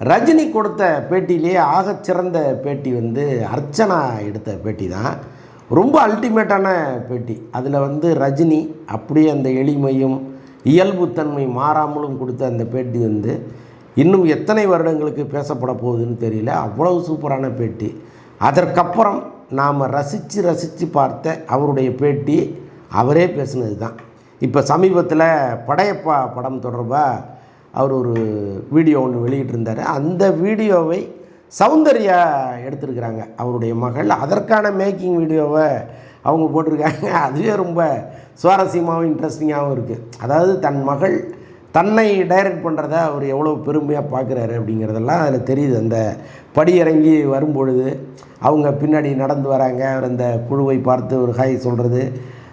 ரஜினி கொடுத்த பேட்டியிலேயே ஆகச்சிறந்த பேட்டி வந்து அர்ச்சனா எடுத்த பேட்டி தான் ரொம்ப அல்டிமேட்டான பேட்டி. அதில் வந்து ரஜினி அப்படியே அந்த எளிமையும் இயல்புத்தன்மை மாறாமலும் கொடுத்த அந்த பேட்டி வந்து இன்னும் எத்தனை வருடங்களுக்கு பேசப்பட போகுதுன்னு தெரியல. அவ்வளவு சூப்பரான பேட்டி. அதற்கப்புறம் நாம் ரசித்து ரசித்து பார்த்த அவருடைய பேட்டி அவரே பேசினது தான் இப்போ சமீபத்தில் படையப்பா படம் தொடர்பாக அவர் ஒரு வீடியோ ஒன்று வெளியிட்டிருந்தார். அந்த வீடியோவை சௌந்தர்யா எடுத்திருக்கிறாங்க. அவருடைய மகள். அதற்கான மேக்கிங் வீடியோவை அவங்க போட்டிருக்காங்க. அதுவே ரொம்ப சுவாரஸ்யமாகவும் இன்ட்ரெஸ்டிங்காகவும் இருக்குது அதாவது தன் மகள் தன்னை டைரக்ட் பண்ணுறத அவர் எவ்வளோ பெருமையாக பார்க்குறாரு அப்படிங்கிறதெல்லாம் அதில் தெரியுது. அந்த படி இறங்கி வரும்பொழுது அவங்க பின்னாடி நடந்து வராங்க. அவர் அந்த குழுவை பார்த்து ஒரு ஹாய் சொல்கிறது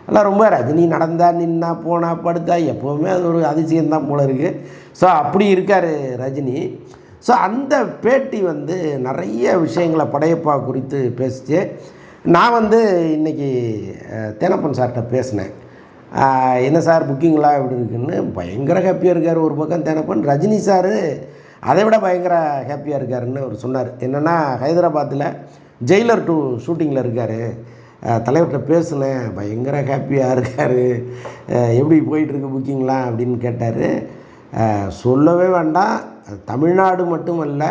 எல்லாம் ரொம்ப ரஜினி நடந்தா நின்னா போனா படுத்தா எப்போவுமே அது ஒரு அதிசயம்தான் போல இருக்குது ஸோ அப்படி இருக்கார் ரஜினி. ஸோ அந்த பேட்டி வந்து நிறைய விஷயங்களை படையப்பா குறித்து பேசிச்சு. நான் வந்து இன்றைக்கி தேனப்பன் சார்கிட்ட பேசினேன். என்ன சார் புக்கிங்லாம் எப்படி இருக்குன்னு? பயங்கர ஹாப்பியாக இருக்கார் ஒரு பக்கம் தேனப்பன். ரஜினி சார் அதை விட பயங்கர ஹாப்பியாக இருக்காருன்னு அவர் சொன்னார். என்னென்னா ஹைதராபாத்தில் ஜெயிலர் டூ ஷூட்டிங்கில் இருக்கார். தலைவர்கிட்ட பேசினேன் பயங்கர ஹாப்பியாக இருக்கார். எப்படி போயிட்டுருக்கு புக்கிங்லாம் அப்படின்னு கேட்டார். சொல்லவே வேண்டாம். தமிழ்நாடு மட்டுமல்ல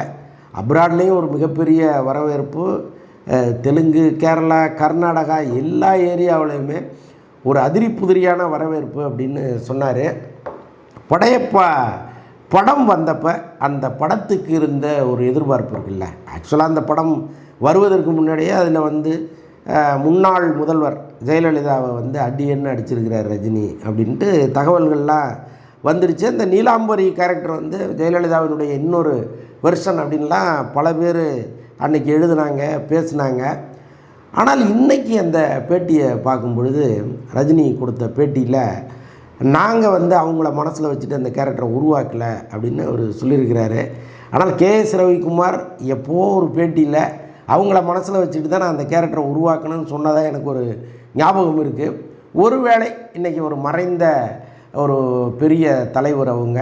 அப்ராட்லேயும் ஒரு மிகப்பெரிய வரவேற்பு. தெலுங்கு கேரளா கர்நாடகா எல்லா ஏரியாவிலையுமே ஒரு அதிரி புதிரியான வரவேற்பு அப்படின்னு சொன்னார். படையப்பா படம் வந்தப்போ அந்த படத்துக்கு இருந்த ஒரு எதிர்பார்ப்பு இருக்குல்ல. ஆக்சுவலாக அந்த படம் வருவதற்கு முன்னாடியே அதில் வந்து முன்னாள் முதல்வர் ஜெயலலிதாவை வந்து அடியன்னு அடிச்சிருக்கிறார் ரஜினி அப்படின்ட்டு தகவல்கள்லாம் வந்துருச்சு. அந்த நீலாம்பரி கேரக்டர் வந்து ஜெயலலிதாவினுடைய இன்னொரு வெர்ஷன் அப்படின்லாம் பல பேர் அன்னைக்கு எழுதுனாங்க பேசுனாங்க. ஆனால் இன்றைக்கி அந்த பேட்டியை பார்க்கும் பொழுது ரஜினி கொடுத்த பேட்டியில் நாங்கள் வந்து அவங்கள மனசில் வச்சுட்டு அந்த கேரக்டரை உருவாக்கலை அப்படின்னு அவர் சொல்லியிருக்கிறாரு. ஆனால் கே எஸ் ரவிக்குமார் எப்போ ஒரு பேட்டியில் அவங்கள மனசில் வச்சுட்டு தான் நான் அந்த கேரக்டரை உருவாக்கணும்னு சொன்னதாக எனக்கு ஒரு ஞாபகம் இருக்குது ஒருவேளை இன்றைக்கி ஒரு மறைந்த ஒரு பெரிய தலைவர் அவங்க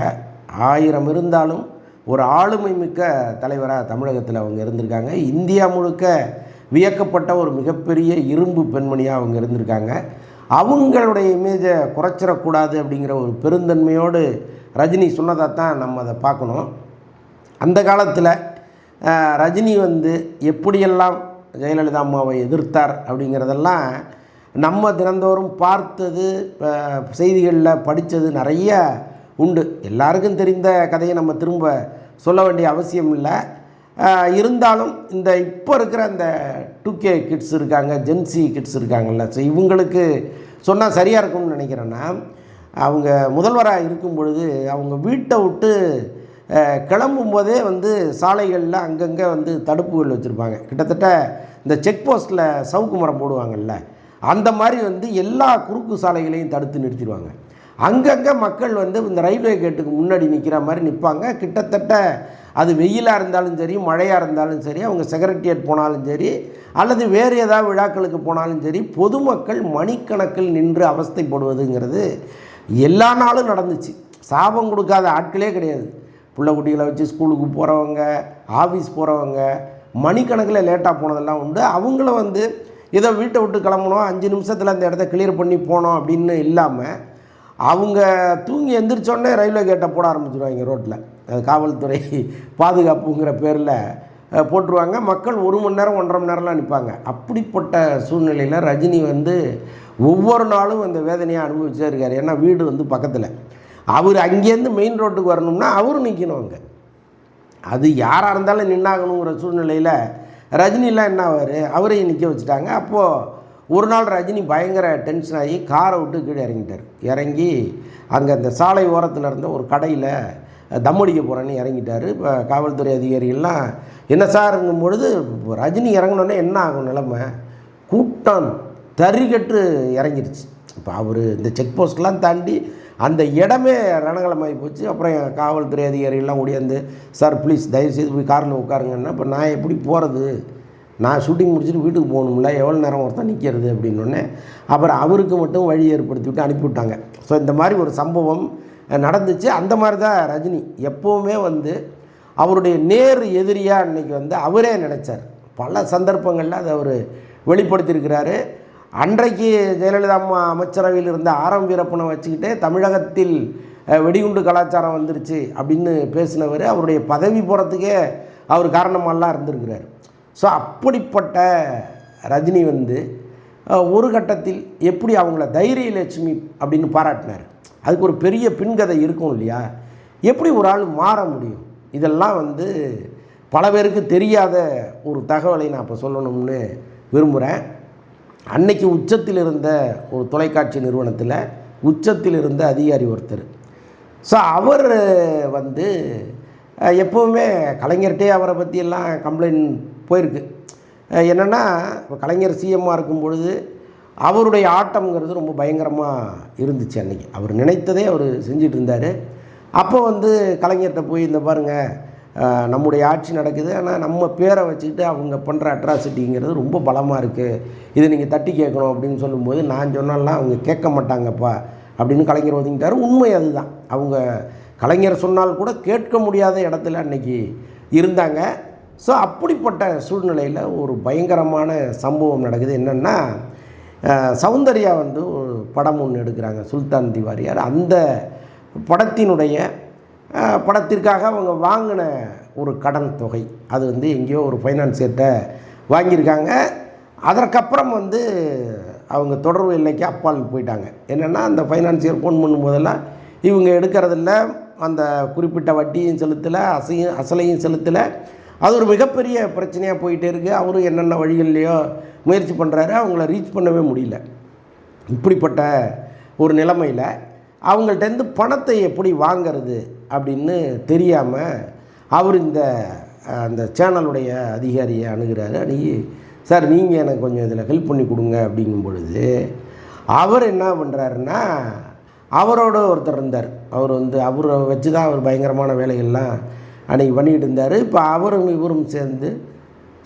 ஆயிரம் இருந்தாலும் ஒரு ஆளுமை மிக்க தலைவராக தமிழகத்தில் அவங்க இருந்திருக்காங்க. இந்தியா முழுக்க வியக்கப்பட்ட ஒரு மிகப்பெரிய இரும்பு பெண்மணியாக அவங்க இருந்திருக்காங்க. அவங்களுடைய இமேஜை குறைச்சிடக்கூடாது அப்படிங்கிற ஒரு பெருந்தன்மையோடு ரஜினி சொன்னதாக தான் நம்ம அதை பார்க்கணும். அந்த காலத்தில் ரஜினி வந்து எப்படியெல்லாம் ஜெயலலிதா அம்மாவை எதிர்த்தார் அப்படிங்கிறதெல்லாம் நம்ம தினந்தோறும் பார்த்தது செய்திகளில் படித்தது நிறைய உண்டு. எல்லாருக்கும் தெரிந்த கதையை நம்ம திரும்ப சொல்ல வேண்டிய அவசியம் இல்லை. இருந்தாலும் இந்த இப்போ இருக்கிற அந்த டூ கே கிட்ஸ் இருக்காங்க ஜென்சி கிட்ஸ் இருக்காங்கல்ல ஸோ இவங்களுக்கு சொன்னால் சரியாக இருக்கும்னு நினைக்கிறேன்னா அவங்க முதல்வராக இருக்கும் பொழுது அவங்க வீட்டை விட்டு கிளம்பும் போதே வந்து சாலைகளில் அங்கங்கே வந்து தடுப்புகள் வச்சுருப்பாங்க. கிட்டத்தட்ட இந்த செக் போஸ்ட்டில் சவுக்கு மரம் போடுவாங்கள்ல அந்த மாதிரி வந்து எல்லா குறுக்கு சாலைகளையும் தடுத்து நிறுத்திடுவாங்க. அங்கங்கே மக்கள் வந்து இந்த ரயில்வே கேட்டுக்கு முன்னாடி நிற்கிற மாதிரி நிற்பாங்க கிட்டத்தட்ட அது வெயிலாக இருந்தாலும் சரி மழையாக இருந்தாலும் சரி அவங்க செக்ரட்டரியேட் போனாலும் சரி அல்லது வேறு ஏதாவது விழாக்களுக்கு போனாலும் சரி பொதுமக்கள் மணிக்கணக்கில் நின்று அவஸ்தைப்படுவதுங்கிறது எல்லா நாளும் நடந்துச்சு. சாபம் கொடுக்காத ஆட்களே கிடையாது. பிள்ளை குட்டிகளை வச்சு ஸ்கூலுக்கு போகிறவங்க ஆஃபீஸ் போகிறவங்க மணிக்கணக்கில் லேட்டாக போனதெல்லாம் உண்டு. அவங்கள வந்து ஏதோ வீட்டை விட்டு கிளம்பணும் அஞ்சு நிமிஷத்தில் அந்த இடத்த கிளியர் பண்ணி போனோம் அப்படின்னு இல்லாமல் அவங்க தூங்கி எந்திரிச்சோடனே ரயில்வே கேட்டை போட ஆரம்பிச்சிருவாங்க ரோட்டில் காவல்துறை பாதுகாப்புங்கிற பேரில் போட்டுருவாங்க. மக்கள் ஒரு மணி நேரம் ஒன்றரை மணி நேரம்லாம் நிற்பாங்க. அப்படிப்பட்ட சூழ்நிலையில் ரஜினி வந்து ஒவ்வொரு நாளும் அந்த வேதனையை அனுபவிச்சே இருக்கார். ஏன்னா வீடு வந்து பக்கத்தில். அவர் அங்கேருந்து மெயின் ரோட்டுக்கு வரணும்னா அவரும் நிற்கணும் அங்கே. அது யாராக இருந்தாலும் நின்னாகணுங்கிற சூழ்நிலையில் ரஜினிலாம் என்ன ஆவார் அவரையும் நிற்க வச்சுட்டாங்க. அப்போது ஒரு நாள் ரஜினி பயங்கர டென்ஷன் ஆகி காரை விட்டு கீழே இறங்கிட்டார். இறங்கி அங்கே அந்த சாலை ஓரத்தில் இருந்த ஒரு கடையில் தம் அடிக்க போகிறேன்னு இறங்கிட்டார். இப்போ காவல்துறை அதிகாரிகள்லாம் என்ன சார்ங்கும் பொழுது இப்போ ரஜினி இறங்கினோன்னே என்ன ஆகும் நிலமை? கூட்டம் தறிகட்டு இறங்கிருச்சு. இப்போ அவர் இந்த செக் போஸ்ட்லாம் தாண்டி அந்த இடமே ரணகலமாகி போச்சு. அப்புறம் என் காவல்துறை அதிகாரிகள்லாம் ஓடியாந்து சார் ப்ளீஸ் தயவுசெய்து போய் காரில் உட்காருங்கன்னா இப்போ நான் எப்படி போகிறது நான் ஷூட்டிங் முடிச்சுட்டு வீட்டுக்கு போகணும்ல. எவ்வளோ நேரம் ஒருத்தன் நிற்கிறது அப்படின்னோடனே அப்புறம் அவருக்கு மட்டும் வழி ஏற்படுத்தி விட்டு அனுப்பிவிட்டாங்க. ஸோ இந்த மாதிரி ஒரு சம்பவம் நடந்துச்சு. அந்த மாதிரி தான் ரஜினி எப்போவுமே வந்து அவருடைய நேர் எதிரியாக அன்னைக்கு வந்து அவரே நினச்சார். பல சந்தர்ப்பங்களில் அதை அவர் வெளிப்படுத்தியிருக்கிறாரு. அன்றைக்கு ஜெயலலிதா அம்மா அமைச்சரவையில் இருந்த ஆரம் வீரப்பனை வச்சுக்கிட்டே தமிழகத்தில் வெடிகுண்டு கலாச்சாரம் வந்துருச்சு அப்படின்னு பேசினவர் அவருடைய பதவி போகிறதுக்கே அவர் காரணமெல்லாம் இருந்திருக்கிறார். ஸோ அப்படிப்பட்ட ரஜினி வந்து ஒரு கட்டத்தில் எப்படி அவங்கள தைரிய லட்சுமி அப்படின்னு பாராட்டினார். அதுக்கு ஒரு பெரிய பின்கதை இருக்கும் இல்லையா? எப்படி ஒரு ஆள் மாற முடியும்? இதெல்லாம் வந்து பல பேருக்கு தெரியாத ஒரு தகவலை நான் இப்போ சொல்லணும்னு விரும்புகிறேன் அன்னைக்கு உச்சத்தில் இருந்த ஒரு தொலைக்காட்சி நிறுவனத்தில் உச்சத்தில் இருந்த அதிகாரி ஒருத்தர். ஸோ அவர் வந்து எப்போவுமே கலைஞர்கிட்டே அவரை பற்றியெல்லாம் கம்ப்ளைண்ட் போயிருக்கு. என்னென்னா இப்போ கலைஞர் சிஎம்மாக இருக்கும் பொழுது அவருடைய ஆட்டம்ங்கிறது ரொம்ப பயங்கரமாக இருந்துச்சு அன்றைக்கி அவர் நினைத்ததே அவர் செஞ்சிட்டு இருந்தார். அப்போ வந்து கலைஞர்கிட்ட போய் இந்த பாருங்கள் நம்முடைய ஆட்சி நடக்குது. ஆனால் நம்ம பேரை வச்சுக்கிட்டு அவங்க பண்ணுற அட்ராசிட்டிங்கிறது ரொம்ப பலமாக இருக்குது இதை நீங்கள் தட்டி கேட்கணும் அப்படின்னு சொல்லும்போது நான் சொன்னாலாம் அவங்க கேட்க மாட்டாங்கப்பா அப்படின்னு கலைஞர் ஒதுங்கிட்டார். உண்மை அதுதான். அவங்க கலைஞர் சொன்னால் கூட கேட்க முடியாத இடத்துல அன்னைக்கு இருந்தாங்க. ஸோ அப்படிப்பட்ட சூழ்நிலையில் ஒரு பயங்கரமான சம்பவம் நடக்குது. என்னென்னா சௌந்தர்யா வந்து ஒரு படம் ஒன்று எடுக்கிறாங்க சுல்தான் திவாரியார் அந்த படத்தினுடைய படத்திற்காக அவங்க வாங்கின ஒரு கடன் தொகை. அது வந்து எங்கேயோ ஒரு ஃபைனான்சியர்கிட்ட வாங்கியிருக்காங்க. அதற்கப்புறம் வந்து அவங்க தொடர்பு எல்லைக்கு அப்பால் போயிட்டாங்க. என்னென்னா அந்த ஃபைனான்சியர் ஃபோன் பண்ணும்போதெல்லாம் இவங்க எடுக்கிறதில்ல. அந்த குறிப்பிட்ட வட்டியும் செலுத்தலை அசையும் அசலையும் செலுத்தலை. அது ஒரு மிகப்பெரிய பிரச்சனையாக போயிட்டே இருக்குது அவரும் என்னென்ன வழிகள்லையோ முயற்சி பண்ணுறாரு அவங்கள ரீச் பண்ணவே முடியல. இப்படிப்பட்ட ஒரு நிலைமையில் அவங்கள்ட்டேருந்து பணத்தை எப்படி வாங்கிறது அப்படின்னு தெரியாமல் அவர் இந்த அந்த சேனலுடைய அதிகாரியை அணுகிறாரு. அணுகி சார் நீங்கள் எனக்கு கொஞ்சம் இதில் ஹெல்ப் பண்ணி கொடுங்க. அப்படிங்கும் பொழுது அவர் என்ன பண்ணுறாருன்னா அவரோட ஒருத்தர் இருந்தார். அவர் வந்து அவரை வச்சு தான் அவர் பயங்கரமான வேலைகள்லாம் அன்றைக்கி பண்ணிக்கிட்டு இருந்தார். இப்போ அவரும் இவரும் சேர்ந்து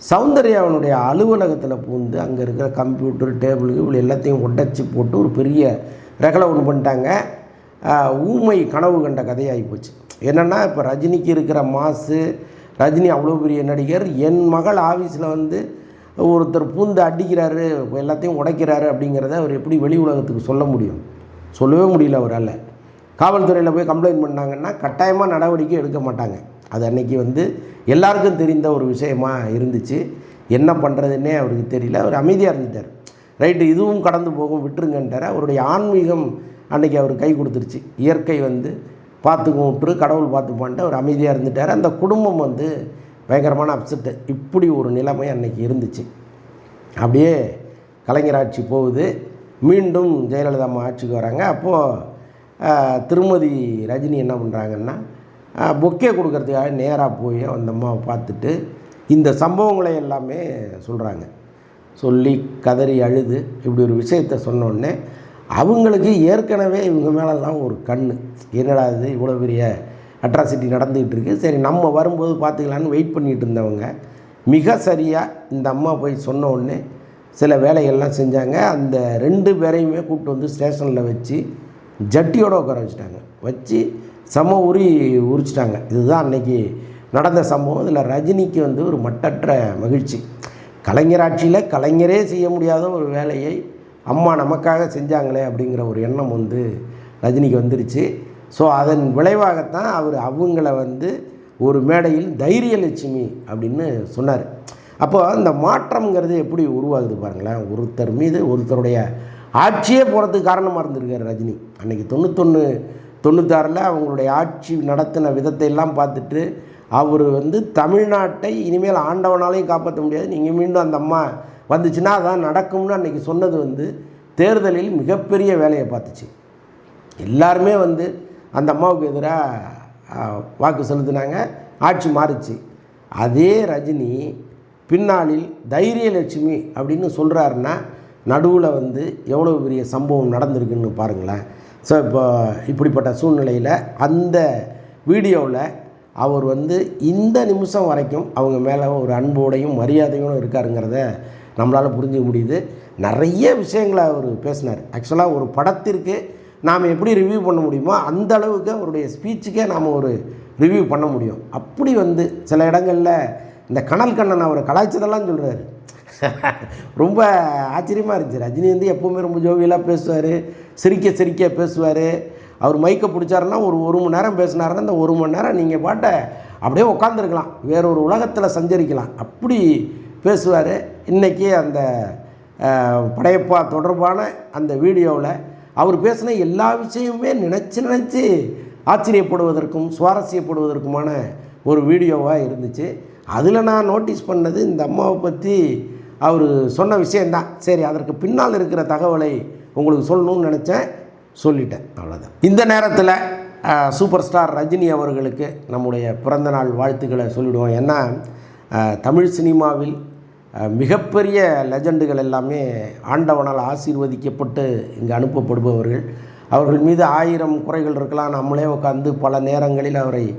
சௌந்தர்யாவனுடைய அலுவலகத்தில் பூந்து அங்கே இருக்கிற கம்ப்யூட்டர் டேபிள் இவ்வளோ எல்லாத்தையும் உடச்சி போட்டு ஒரு பெரிய ரகலை ஒன்று பண்ணிட்டாங்க. ஊமை கனவு கண்ட கதையாகி போச்சு என்னென்னா இப்போ ரஜினிக்கு இருக்கிற மாசு ரஜினி அவ்வளோ பெரிய நடிகர் என் மகள் ஆஃபீஸில் வந்து ஒருத்தர் பூந்து அடிக்கிறாரு எல்லாத்தையும் உடைக்கிறாரு அப்படிங்கிறத அவர் எப்படி வெளி உலகத்துக்கு சொல்ல முடியும்? சொல்லவே முடியல அவரால். காவல்துறையில் போய் கம்ப்ளைண்ட் பண்ணாங்கன்னா கட்டாயமாக நடவடிக்கை எடுக்க மாட்டாங்க. அது அன்னைக்கு வந்து எல்லாருக்கும் தெரிந்த ஒரு விஷயமா இருந்துச்சு. என்ன பண்ணுறதுன்னே அவருக்கு தெரியல. அவர் அமைதியாக இருந்துட்டார். ரைட்டு இதுவும் கடந்து போகும் விட்டுருங்கன்ட்டார். அவருடைய ஆன்மீகம் அன்னைக்கு அவர் கை கொடுத்துருச்சு. இயற்கை வந்து பார்த்துக்கும் விட்டுரு கடவுள் பார்த்துப்பான்ட்டு அவர் அமைதியாக இருந்துட்டார். அந்த குடும்பம் வந்து பயங்கரமான அப்செட்டு இப்படி ஒரு நிலைமை அன்னைக்கு இருந்துச்சு. அப்படியே கலைஞர் ஆட்சி போகுது. மீண்டும் ஜெயலலிதா அம்மா ஆட்சிக்கு வராங்க. அப்போது திருமதி ரஜினி என்ன பண்ணுறாங்கன்னா பொக்கே கொடுக்கறதுக்காக நேராக போய் அந்த அம்மாவை பார்த்துட்டு இந்த சம்பவங்களை எல்லாமே சொல்கிறாங்க சொல்லி கதறி அழுது இப்படி ஒரு விஷயத்த சொன்னோடனே அவங்களுக்கு ஏற்கனவே இவங்க மேலெல்லாம் ஒரு கண் என்னடா இது இவ்வளோ பெரிய அட்ராசிட்டி நடந்துக்கிட்டு இருக்குது சரி நம்ம வரும்போது பார்த்துக்கலான்னு வெயிட் பண்ணிகிட்டு இருந்தவங்க மிக சரியாக இந்த அம்மா போய் சொன்ன உடனே சில வேலைகள்லாம் செஞ்சாங்க. அந்த ரெண்டு பேரையுமே கூப்பிட்டு வந்து ஸ்டேஷனில் வச்சு ஜட்டியோடு உட்கார வச்சுட்டாங்க. வச்சு செம உரி உரிச்சிட்டாங்க. இதுதான் அன்னைக்கு நடந்த சம்பவம். இதில் ரஜினிக்கு வந்து ஒரு மட்டற்ற மகிழ்ச்சி. கலைஞராட்சியில் கலைஞரே செய்ய முடியாத ஒரு வேலையை அம்மா நமக்காக செஞ்சாங்களே அப்படிங்கிற ஒரு எண்ணம் வந்து ரஜினிக்கு வந்துருச்சு. ஸோ அதன் விளைவாகத்தான் அவர் அவங்கள வந்து ஒரு மேடையில் தைரியலட்சுமி அப்படின்னு சொன்னார். அப்போ அந்த மாற்றம்ங்கிறது எப்படி உருவாகுது பாருங்களேன். ஒருத்தர் மீது ஒருத்தருடைய ஆட்சியே போகிறதுக்கு காரணமாக இருந்திருக்கார் ரஜினி. அன்றைக்கி தொண்ணூத்தொன்று தொண்ணூத்தாறில் அவங்களுடைய ஆட்சி நடத்தின விதத்தை எல்லாம் பார்த்துட்டு அவர் வந்து தமிழ்நாட்டை இனிமேல் ஆண்டவனாலையும் காப்பாற்ற முடியாது. நீங்கள் மீண்டும் அந்த அம்மா வந்துச்சுன்னா அதான் நடக்கும்னு அன்றைக்கி சொன்னது வந்து தேர்தலில் மிகப்பெரிய வேலையை பார்த்துச்சு. எல்லாருமே வந்து அந்த அம்மாவுக்கு எதிராக வாக்கு செலுத்தினாங்க. ஆட்சி மாறுச்சு. அதே ரஜினி பின்னாளில் தைரியலட்சுமி அப்படின்னு சொல்கிறாருன்னா நடுவில் வந்து எவ்வளோ பெரிய சம்பவம் நடந்திருக்குன்னு பாருங்களேன். ஸோ இப்போ இப்படிப்பட்ட சூழ்நிலையில் அந்த வீடியோவில் அவர் வந்து இந்த நிமிஷம் வரைக்கும் அவங்க மேலே ஒரு அன்போடையும் மரியாதையோடும் இருக்காருங்கிறத நம்மளால் புரிஞ்சிக்க முடியுது. நிறைய விஷயங்களை அவர் பேசினார். ஆக்சுவலாக ஒரு படத்திற்கு நாம் எப்படி ரிவ்யூ பண்ண முடியுமோ அந்த அளவுக்கு அவருடைய ஸ்பீச்சுக்கே நாம் ஒரு ரிவ்யூ பண்ண முடியும். அப்படி வந்து சில இடங்களில் இந்த கனல் கண்ணன் அவரை கலாய்ச்சதெல்லாம் சொல்கிறாரு ரொம்ப ஆச்சரியமாக இருந்துச்சு. ரஜினி வந்து எப்போவுமே ரொம்ப ஜோவியலாக பேசுவார். சிரிக்க சிரிக்க பேசுவார். அவர் மைக்கை பிடிச்சாருன்னா ஒரு ஒரு மணி நேரம் பேசினாருன்னா இந்த ஒரு மணி நேரம் நீங்கள் பாட்டை அப்படியே உட்காந்துருக்கலாம் வேற ஒரு உலகத்தில் சஞ்சரிக்கலாம். அப்படி பேசுவார். இன்றைக்கி அந்த படையப்பா தொடர்பான அந்த வீடியோவில் அவர் பேசின எல்லா விஷயமுமே நினச்சி நினச்சி ஆச்சரியப்படுவதற்கும் சுவாரஸ்யப்படுவதற்குமான ஒரு வீடியோவாக இருந்துச்சு. அதில் நான் நோட்டீஸ் பண்ணது இந்த அம்மாவை பற்றி அவர் சொன்ன விஷயந்தான் சரி அதற்கு பின்னால் இருக்கிற தகவலை உங்களுக்கு சொல்லணும்னு நினச்சேன். சொல்லிட்டேன் அவ்வளோதான் இந்த நேரத்தில் சூப்பர் ஸ்டார் ரஜினி அவர்களுக்கு நம்முடைய பிறந்தநாள் வாழ்த்துக்களை சொல்லிவிடுவோம் ஏன்னா தமிழ் சினிமாவில் மிகப்பெரிய லெஜண்டுகள் எல்லாமே ஆண்டவனால் ஆசீர்வதிக்கப்பட்டு இங்கே அனுப்பப்படுபவர்கள். அவர்கள் மீது ஆயிரம் குறைகள் இருக்கலாம். நம்மளே உட்காந்து பல நேரங்களில் அவரை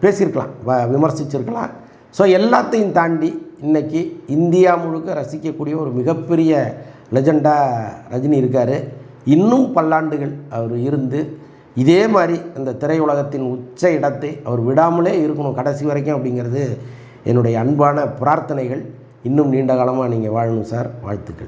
பேசியிருக்கலாம் வ- விமர்சிச்சிருக்கலாம். ஸோ எல்லாத்தையும் தாண்டி இன்றைக்கி இந்தியா முழுக்க ரசிக்கக்கூடிய ஒரு மிகப்பெரிய லெஜெண்டாக ரஜினி இருக்கார். இன்னும் பல்லாண்டுகள் அவர் இருந்து இதே மாதிரி அந்த திரையுலகத்தின் உச்ச இடத்தை அவர் விடாமலே இருக்கணும் கடைசி வரைக்கும் அப்படிங்கிறது என்னுடைய அன்பான பிரார்த்தனைகள் இன்னும் நீண்ட காலமாக நீங்கள் வாழணும் சார். வாழ்த்துக்கள்.